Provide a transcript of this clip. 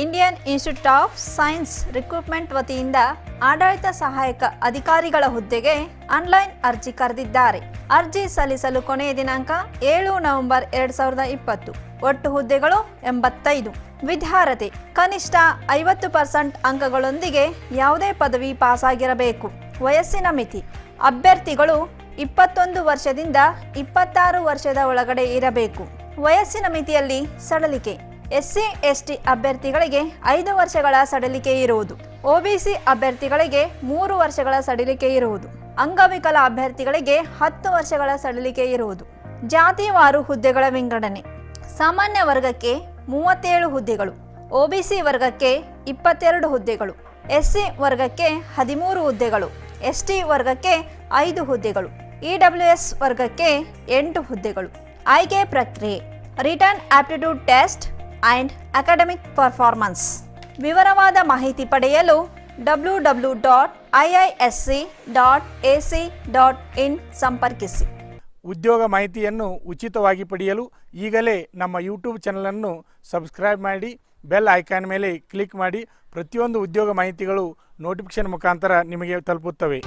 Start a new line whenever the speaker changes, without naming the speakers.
Indian institute of science recruitment ವತಿಯಿಂದ ಆಡಳಿತ ಸಹಾಯಕ ಅಧಿಕಾರಿಗಳ ಹುದ್ದೆಗೆ ಆನ್ಲೈನ್ ಅರ್ಜಿ ಕರೆದಿದ್ದಾರೆ. ಅರ್ಜಿ ಸಲ್ಲಿಸಲು ಕೊನೆಯ ದಿನಾಂಕ ಏಳು ನವೆಂಬರ್ ಎರಡ್ ಸಾವಿರದ ಇಪ್ಪತ್ತು. ಒಟ್ಟು ಹುದ್ದೆಗಳು ಎಂಬತ್ತೈದು. ವಿದ್ಯಾರ್ಹತೆ ಕನಿಷ್ಠ ಐವತ್ತು ಪರ್ಸೆಂಟ್ ಅಂಕಗಳೊಂದಿಗೆ ಯಾವುದೇ ಪದವಿ ಪಾಸಾಗಿರಬೇಕು. ವಯಸ್ಸಿನ ಮಿತಿ. ಅಭ್ಯರ್ಥಿಗಳು ಇಪ್ಪತ್ತೊಂದು ವರ್ಷದಿಂದ ಇಪ್ಪತ್ತಾರು ವರ್ಷದ ಒಳಗಡೆ ಇರಬೇಕು. ವಯಸ್ಸಿನ ಮಿತಿಯಲ್ಲಿ ಸಡಲಿಕೆ. ಎಸ್ಸಿ, ಎಸ್ಟಿ ಅಭ್ಯರ್ಥಿಗಳಿಗೆ ಐದು ವರ್ಷಗಳ ಸಡಿಲಿಕೆ ಇರುವುದು. ಒಬಿಸಿ ಅಭ್ಯರ್ಥಿಗಳಿಗೆ ಮೂರು ವರ್ಷಗಳ ಸಡಿಲಿಕೆ ಇರುವುದು. ಅಂಗವಿಕಲ ಅಭ್ಯರ್ಥಿಗಳಿಗೆ ಹತ್ತು ವರ್ಷಗಳ ಸಡಿಲಿಕೆ ಇರುವುದು. ಜಾತಿವಾರು ಹುದ್ದೆಗಳ ವಿಂಗಡಣೆ. ಸಾಮಾನ್ಯ ವರ್ಗಕ್ಕೆ ಮೂವತ್ತೇಳು ಹುದ್ದೆಗಳು. ಒಬಿಸಿ ವರ್ಗಕ್ಕೆ ಇಪ್ಪತ್ತೆರಡು ಹುದ್ದೆಗಳು. ಎಸ್ಸಿ ವರ್ಗಕ್ಕೆ ಹದಿಮೂರು ಹುದ್ದೆಗಳು. ಎಸ್ಟಿ ವರ್ಗಕ್ಕೆ ಐದು ಹುದ್ದೆಗಳು. ಇಡಬ್ಲ್ಯೂಎಸ್ ವರ್ಗಕ್ಕೆ ಎಂಟು ಹುದ್ದೆಗಳು. ಆಯ್ಕೆ ಪ್ರಕ್ರಿಯೆ. Written aptitude test and academic performance. ವಿವರವಾದ ಮಾಹಿತಿ ಪಡೆಯಲು W W dot I I S C dot A C dot in ಸಂಪರ್ಕಿಸಿ.
ಉದ್ಯೋಗ ಮಾಹಿತಿಯನ್ನು ಉಚಿತವಾಗಿ ಪಡೆಯಲು ಈಗಲೇ ನಮ್ಮ ಯೂಟ್ಯೂಬ್ ಚಾನಲನ್ನು ಸಬ್ಸ್ಕ್ರೈಬ್ ಮಾಡಿ, ಬೆಲ್ ಐಕಾನ್ ಮೇಲೆ ಕ್ಲಿಕ್ ಮಾಡಿ, ಪ್ರತಿಯೊಂದು ಉದ್ಯೋಗ ಮಾಹಿತಿಗಳು ನೋಟಿಫಿಕೇಶನ್ ಮುಖಾಂತರ ನಿಮಗೆ ತಲುಪುತ್ತವೆ.